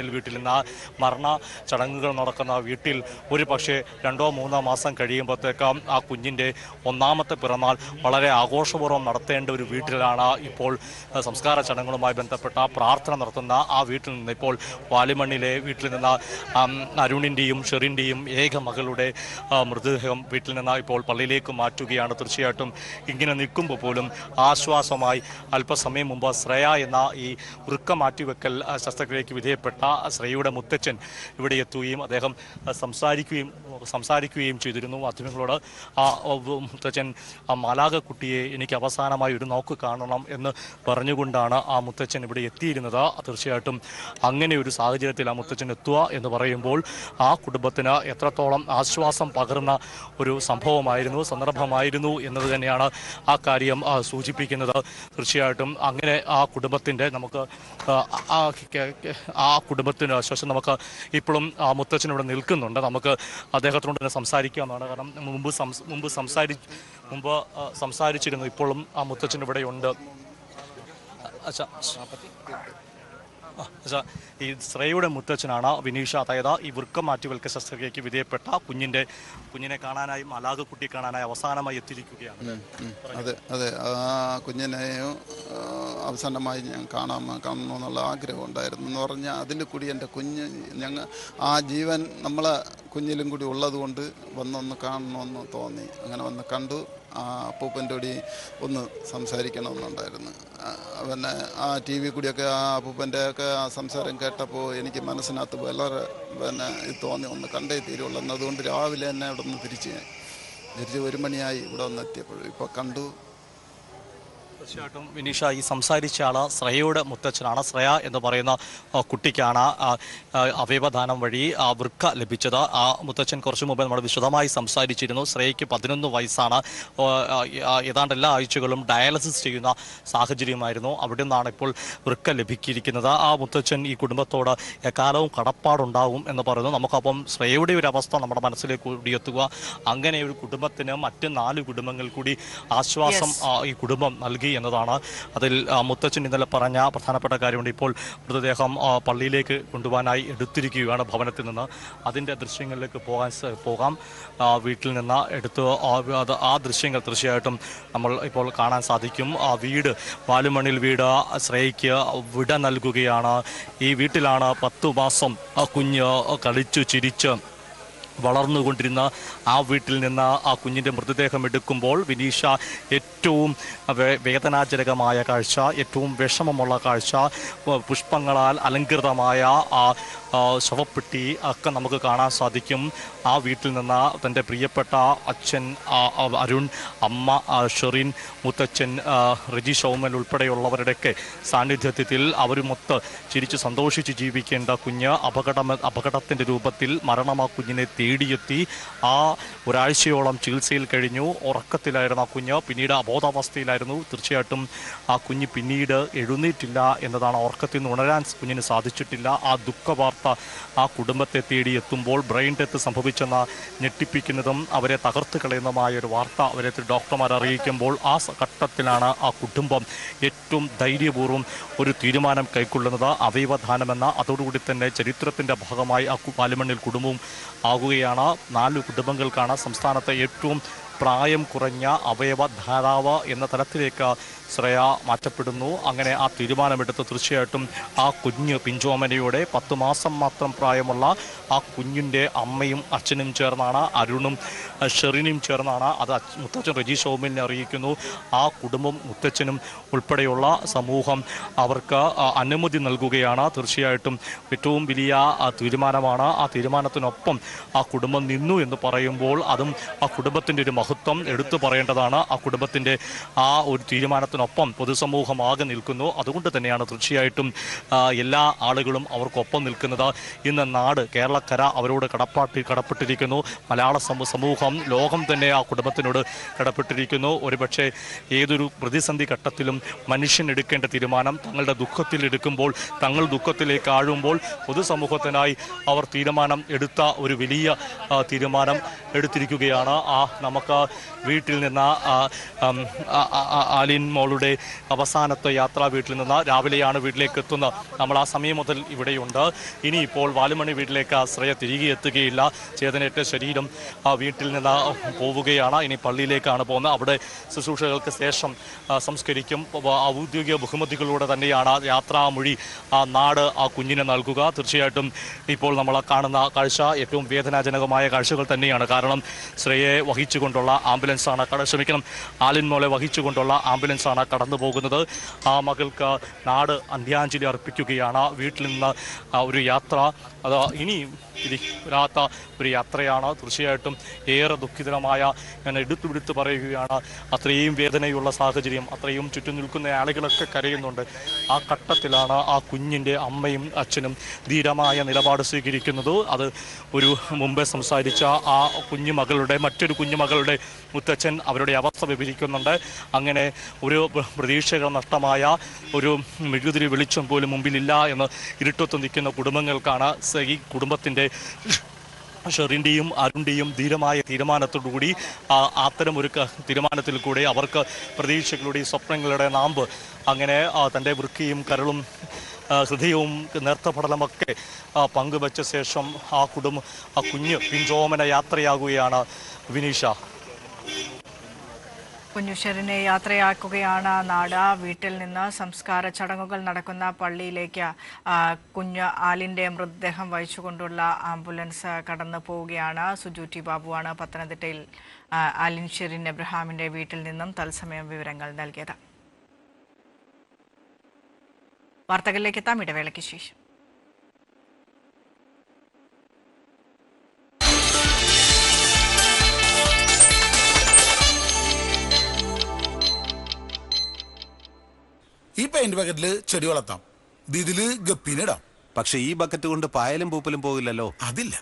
ിൽ വീട്ടിൽ നിന്ന് മരണ ചടങ്ങുകൾ നടക്കുന്ന വീട്ടിൽ ഒരു പക്ഷേ രണ്ടോ മൂന്നോ മാസം കഴിയുമ്പോഴത്തേക്കാം ആ കുഞ്ഞിന്റെ ഒന്നാമത്തെ പിറന്നാൾ വളരെ ആഘോഷപൂർവം നടത്തേണ്ട ഒരു വീട്ടിലാണ് ഇപ്പോൾ സംസ്കാര ചടങ്ങുകളുമായി ബന്ധപ്പെട്ട പ്രാർത്ഥന നടത്തുന്ന ആ വീട്ടിൽ നിന്ന് ഇപ്പോൾ വാലിമണ്ണിലെ വീട്ടിൽ നിന്ന് അരുണിന്റെയും ഷെറിന്റെയും ഏക മകളുടെ മൃതദേഹം വീട്ടിൽ നിന്ന് ഇപ്പോൾ പള്ളിയിലേക്ക് മാറ്റുകയാണ്. തീർച്ചയായിട്ടും ഇങ്ങനെ നിൽക്കുമ്പോൾ പോലും ആശ്വാസമായി അല്പസമയം മുമ്പ് ശ്രേയ എന്ന ഈ വൃക്ക മാറ്റിവെക്കൽ ശസ്ത്രക്രിയയ്ക്ക് വിധേയപ്പെട്ട ശ്രേയയുടെ മുത്തച്ഛൻ ഇവിടെ എത്തുകയും അദ്ദേഹം ആ, സംസാരിക്കുകയും സംസാരിക്കുകയും ചെയ്തിരുന്നു. മാധ്യമങ്ങളോട് ആ ആ, മുത്തച്ഛൻ ആ മാലാക കുട്ടിയെ എനിക്ക് അവസാനമായി ഒരു നോക്ക് കാണണം എന്ന് പറഞ്ഞുകൊണ്ടാണ് ആ മുത്തച്ഛൻ ഇവിടെ എത്തിയിരുന്നത്. തീർച്ചയായിട്ടും അങ്ങനെ ഒരു സാഹചര്യത്തിൽ ആ മുത്തച്ഛൻ എത്തുക എന്ന് പറയുമ്പോൾ ആ കുടുംബത്തിന് എത്രത്തോളം ആശ്വാസം പകർന്ന ഒരു സംഭവമായിരുന്നു സന്ദർഭമായിരുന്നു എന്നത് തന്നെയാണ് ആ കാര്യം സൂചിപ്പിക്കുന്നത്. തീർച്ചയായിട്ടും അങ്ങനെ ആ കുടുംബത്തിന്റെ നമുക്ക് ആ, ആ ആ കുടുംബത്തിന് ആശ്വാസം നമുക്ക് ഇപ്പോഴും ആ മുത്തച്ഛൻ ഇവിടെ നിൽക്കുന്നുണ്ട്. നമുക്ക് അദ്ദേഹത്തിനോട് തന്നെ സംസാരിക്കാവുന്നതാണ്. കാരണം മുമ്പ് മുമ്പ് സംസാരി മുമ്പ് സംസാരിച്ചിരുന്നു. ഇപ്പോഴും ആ മുത്തച്ഛൻ ഇവിടെയുണ്ട് അച്ഛാ ഈ ശ്രേയുടെ മുത്തച്ഛനാണ് വിനീഷ. അതായത് ഈ വൃക്കം മാറ്റിവൽക്ക ശസ്ത്രക്രിയയ്ക്ക് വിധേയപ്പെട്ട കുഞ്ഞിന്റെ കുഞ്ഞിനെ കാണാനായി മലാക കുട്ടിയെ കാണാനായി അവസാനമായി എത്തിയിരിക്കുകയാണ്. അതെ അതെ. ആ കുഞ്ഞിനെയും അവസാനമായി ഞാൻ കാണാൻ കാണണമെന്നുള്ള ആഗ്രഹം ഉണ്ടായിരുന്നു എന്ന് പറഞ്ഞാൽ അതിൽ കൂടി എന്റെ കുഞ്ഞ് ഞങ്ങൾ ആ ജീവൻ നമ്മളെ കുഞ്ഞിലും കൂടി ഉള്ളത് കൊണ്ട് വന്നൊന്ന് കാണണമെന്ന് തോന്നി. അങ്ങനെ വന്ന് കണ്ടു. ആ അപ്പൂപ്പന്റെ കൂടി ഒന്ന് സംസാരിക്കണമെന്നുണ്ടായിരുന്നു. പിന്നെ ആ ടി വി കൂടിയൊക്കെ ആ അപ്പൂപ്പന്റെ ഒക്കെ ആ സംസാരം കേട്ടപ്പോൾ എനിക്ക് മനസ്സിനകത്ത് വളരെ പിന്നെ ഇത് തോന്നി ഒന്ന് കണ്ടേ തീരുള്ളൂ. എന്നതുകൊണ്ട് രാവിലെ തന്നെ അവിടെ നിന്ന് തിരിച്ച് തിരിച്ച് ഒരു മണിയായി ഇവിടെ വന്നെത്തിയപ്പോഴും. ഇപ്പോൾ കണ്ടു. തീർച്ചയായിട്ടും വിനീഷ ഈ സംസാരിച്ച ആൾ ശ്രേയയുടെ മുത്തച്ഛനാണ്. ശ്രേയ എന്ന് പറയുന്ന കുട്ടിക്കാണ് അവയവദാനം വഴി ആ വൃക്ക ലഭിച്ചത്. ആ മുത്തച്ഛൻ കുറച്ചു മുമ്പ് നമ്മൾ വിശദമായി സംസാരിച്ചിരുന്നു. ശ്രേയയ്ക്ക് പതിനൊന്ന് വയസ്സാണ്. ഏതാണ്ട് എല്ലാ ആഴ്ചകളും ഡയാലിസിസ് ചെയ്യുന്ന സാഹചര്യമായിരുന്നു. അവിടെ നിന്നാണ് ഇപ്പോൾ വൃക്ക ലഭിക്കിയിരിക്കുന്നത്. ആ മുത്തച്ഛൻ ഈ കുടുംബത്തോട് എക്കാലവും കടപ്പാടുണ്ടാവും എന്ന് പറയുന്നു. നമുക്കപ്പം ശ്രേയയുടെ ഒരു അവസ്ഥ നമ്മുടെ മനസ്സിലേക്ക് കൂടിയെത്തുക അങ്ങനെ ഒരു കുടുംബത്തിന് മറ്റ് നാല് കുടുംബങ്ങൾ കൂടി ആശ്വാസം ഈ കുടുംബം നൽകി എന്നതാണ്. അതിൽ മുത്തച്ഛൻ ഇന്നലെ പറഞ്ഞ പ്രധാനപ്പെട്ട കാര്യമുണ്ട്. ഇപ്പോൾ മൃതദേഹം പള്ളിയിലേക്ക് കൊണ്ടുപോകാനായി എടുത്തിരിക്കുകയാണ് ഭവനത്തിൽ നിന്ന്. അതിന്റെ ദൃശ്യങ്ങളിലേക്ക് പോകാൻ പോകാം. വീട്ടിൽ നിന്ന് എടുത്ത് ആ ദൃശ്യങ്ങൾ തീർച്ചയായിട്ടും നമ്മൾ ഇപ്പോൾ കാണാൻ സാധിക്കും. ആ വീട് വാലുമണ്ണിൽ വീട് ശ്രേയ്ക്ക് വിട നൽകുകയാണ്. ഈ വീട്ടിലാണ് പത്തു മാസം കുഞ്ഞ് കളിച്ചു ചിരിച്ച് വളർന്നുകൊണ്ടിരുന്ന ആ വീട്ടിൽ നിന്ന് ആ കുഞ്ഞിന്റെ മൃതദേഹം എടുക്കുമ്പോൾ വിനീഷ ഏറ്റവും വേദനാജനകമായ കാഴ്ച ഏറ്റവും വിഷമമുള്ള കാഴ്ച പുഷ്പങ്ങളാൽ അലങ്കൃതമായ ആ, ശവപ്പെട്ടി ഒക്കെ നമുക്ക് കാണാൻ സാധിക്കും. ആ വീട്ടിൽ നിന്ന് തന്റെ പ്രിയപ്പെട്ട അച്ഛൻ അരുൺ അമ്മ ഷെറിൻ മുത്തച്ഛൻ റിജി ഷൗമൻ ഉൾപ്പെടെയുള്ളവരുടെയൊക്കെ സാന്നിധ്യത്തിൽ അവരുമൊത്ത് ചിരിച്ച് സന്തോഷിച്ച് ജീവിക്കേണ്ട കുഞ്ഞ് അപകടം അപകടത്തിന്റെ രൂപത്തിൽ മരണം ആ കുഞ്ഞിനെ തേടിയെത്തി. ആ ഒരാഴ്ചയോളം ചികിത്സയിൽ കഴിഞ്ഞു. ഉറക്കത്തിലായിരുന്നു ആ കുഞ്ഞ് പിന്നീട് അബോധാവസ്ഥയിലായിരുന്നു. തീർച്ചയായിട്ടും ആ കുഞ്ഞ് പിന്നീട് എഴുന്നേറ്റില്ല എന്നതാണ് ഉറക്കത്തിൽ നിന്ന് ഉണരാൻ കുഞ്ഞിന് സാധിച്ചിട്ടില്ല. ആ ദുഃഖവാർത്ത ആ കുടുംബത്തെ തേടി എത്തുമ്പോൾ ബ്രെയിൻ ഡെത്ത് സംഭവിച്ചെന്ന ഞെട്ടിപ്പിക്കുന്നതും അവരെ തകർത്ത് കളയുന്നതുമായ ഒരു വാർത്ത അവരെ ഡോക്ടർമാർ അറിയിക്കുമ്പോൾ ആ ഘട്ടത്തിലാണ് ആ കുടുംബം ഏറ്റവും ധൈര്യപൂർവം ഒരു തീരുമാനം കൈക്കൊള്ളുന്നത്. അവയവദാനമെന്ന അതോടുകൂടി തന്നെ ചരിത്രത്തിന്റെ ഭാഗമായി ആ പാലുമണ്ണിൽ കുടുംബവും ആകുകയാണ്. നാല് കുടുംബങ്ങൾക്കാണ് സംസ്ഥാനത്തെ ഏറ്റവും പ്രായം കുറഞ്ഞ അവയവധാരാവ് എന്ന തലത്തിലേക്ക് ശ്രേയ മാറ്റപ്പെടുന്നു. അങ്ങനെ ആ തീരുമാനമെടുത്ത് തീർച്ചയായിട്ടും ആ കുഞ്ഞ് പിഞ്ചോമനയുടെ പത്ത് മാസം മാത്രം പ്രായമുള്ള ആ കുഞ്ഞിന്റെ അമ്മയും അച്ഛനും ചേർന്നാണ് അരുണും ഷെറിനും ചേർന്നാണ് അത് മുത്തച്ഛൻ റജി ഷോമിനെ അറിയിക്കുന്നു. ആ കുടുംബം മുത്തച്ഛനും ഉൾപ്പെടെയുള്ള സമൂഹം അവർക്ക് അനുമതി നൽകുകയാണ്. തീർച്ചയായിട്ടും ഏറ്റവും വലിയ തീരുമാനമാണ്. ആ തീരുമാനത്തിനൊപ്പം ആ കുടുംബം നിന്നു എന്ന് പറയുമ്പോൾ അതും ആ കുടുംബത്തിന്റെ ഒരു മഹത്വം എടുത്തു പറയേണ്ടതാണ്. ആ കുടുംബത്തിന്റെ ആ ഒരു തീരുമാനത്തിനൊപ്പം പൊതുസമൂഹം ആകെ നിൽക്കുന്നു. അതുകൊണ്ട് തന്നെയാണ് തീർച്ചയായിട്ടും എല്ലാ ആളുകളും അവർക്കൊപ്പം നിൽക്കുന്നത്. ഇന്ന് നാട് കേരളക്കര അവരോട് കടപ്പാട്ടി കടപ്പെട്ടിരിക്കുന്നു. മലയാള സമൂഹം ലോകം തന്നെ ആ കുടുംബത്തിനോട് കടപ്പെട്ടിരിക്കുന്നു. ഒരുപക്ഷെ ഏതൊരു പ്രതിസന്ധി ഘട്ടത്തിലും മനുഷ്യൻ എടുക്കേണ്ട തീരുമാനം തങ്ങളുടെ ദുഃഖത്തിൽ എടുക്കുമ്പോൾ തങ്ങൾ ദുഃഖത്തിലേക്ക് ആഴുമ്പോൾ പൊതുസമൂഹത്തിനായി അവർ തീരുമാനം എടുത്ത ഒരു വലിയ തീരുമാനം എടുത്തിരിക്കുകയാണ്. ആ നമുക്ക് മകൾക്ക് വീട്ടിൽ നിന്ന് ആലിൻ മോളുടെ അവസാനത്തെ യാത്ര വീട്ടിൽ നിന്ന് രാവിലെയാണ് വീട്ടിലേക്ക് എത്തുന്നത്. നമ്മൾ ആ സമയം മുതൽ ഇവിടെയുണ്ട്. ഇനിയിപ്പോൾ വാലുമണി വീട്ടിലേക്ക് ശ്രേയ തിരികെ എത്തുകയില്ല. ചേതനേറ്റ ശരീരം ആ വീട്ടിൽ നിന്ന് പോവുകയാണ്. ഇനി പള്ളിയിലേക്കാണ് പോകുന്നത്. അവിടെ ശുശ്രൂഷകൾക്ക് ശേഷം സംസ്കരിക്കും. ഔദ്യോഗിക ബഹുമതികളോടെ തന്നെയാണ് യാത്രാമൊഴി ആ നാട് ആ കുഞ്ഞിനെ നൽകുക. തീർച്ചയായിട്ടും ഇപ്പോൾ നമ്മൾ കാണുന്ന കാഴ്ച ഏറ്റവും വേദനാജനകമായ കാഴ്ചകൾ തന്നെയാണ്. കാരണം ശ്രേയയെ വഹിച്ചുകൊണ്ടുള്ള ആംബുലൻസാണ് കട ക്ഷമിക്കണം ആലിൻ മോളെ വഹിച്ചുകൊണ്ടുള്ള ആംബുലൻസാണ് കടന്നു പോകുന്നത് ആ മകൾക്ക് നാട് അന്ത്യാഞ്ജലി അർപ്പിക്കുകയാണ്. വീട്ടിൽ നിന്ന് ഒരു യാത്ര. അത് ഇനി വരാത്ത ഒരു യാത്രയാണ്. തീർച്ചയായിട്ടും ഏറെ ദുഃഖിതരമായ ഞാൻ എടുത്തു വിടുത്ത് പറയുകയാണ് അത്രയും വേദനയുള്ള സാഹചര്യം അത്രയും ചുറ്റും നിൽക്കുന്ന ആളുകളൊക്കെ കരയുന്നുണ്ട്. ആ ഘട്ടത്തിലാണ് ആ കുഞ്ഞിന്റെ അമ്മയും അച്ഛനും ധീരമായ നിലപാട് സ്വീകരിക്കുന്നത്. അത് ഒരു മുമ്പേ സംസാരിച്ച ആ കുഞ്ഞുമകളുടെ മറ്റൊരു കുഞ്ഞു മകളുടെ മുത്തച്ഛൻ അവരുടെ അവസ്ഥ വിവരിക്കുന്നുണ്ട്. അങ്ങനെ ഒരു പ്ര- പ്രതീക്ഷകൾ നഷ്ടമായ ഒരു മെഴുകുതിരി വെളിച്ചം പോലും മുമ്പിലില്ല എന്ന് ഇരുട്ടത്ത് നിൽക്കുന്ന കുടുംബങ്ങൾക്കാണ് ഈ കുടുംബത്തിന്റെ ഷെറിന്റെയും അരുണിന്റെയും ധീരമായ തീരുമാനത്തോടുകൂടി അത്തരം ഒരു തീരുമാനത്തിൽ കൂടി അവർക്ക് പ്രതീക്ഷകളുടെ സ്വപ്നങ്ങളുടെ നാമ്പ്. അങ്ങനെ തന്റെ വൃക്കിയും കരളും ഹൃദയവും നേർത്ത പടലമൊക്കെ പങ്കുവച്ച ശേഷം ആ കുടുംബം ആ കുഞ്ഞ് പിഞ്ചോമന യാത്രയാകുകയാണ് വിനീഷ. കുഞ്ഞുഷറിനെ യാത്രയാക്കുകയാണ് നാട്. വീട്ടിൽ നിന്ന് സംസ്കാര ചടങ്ങുകൾ നടക്കുന്ന പള്ളിയിലേക്ക് കുഞ്ഞ് ആലിന്റെ മൃതദേഹം വഹിച്ചുകൊണ്ടുള്ള ആംബുലൻസ് കടന്നു പോവുകയാണ്. സുജു ടി ബാബുവാണ് പത്തനംതിട്ടയിൽ ആലിൻ ഷെറിൻ എബ്രഹാമിന്റെ വീട്ടിൽ നിന്നും തത്സമയം വിവരങ്ങൾ നൽകിയത്. വാർത്തകളിലേക്ക് എത്താം. ഇടവേളയ്ക്ക് ശേഷം. ഈ പെയിന്റ് ബക്കറ്റിൽ ചെടി വളർത്താം. ഇത് ഇതിൽ ഗപ്പീനിടാം പക്ഷെ ഈ ബക്കറ്റ് കൊണ്ട് പായലും പൂപ്പലും പോകില്ലല്ലോ. അതില്ല.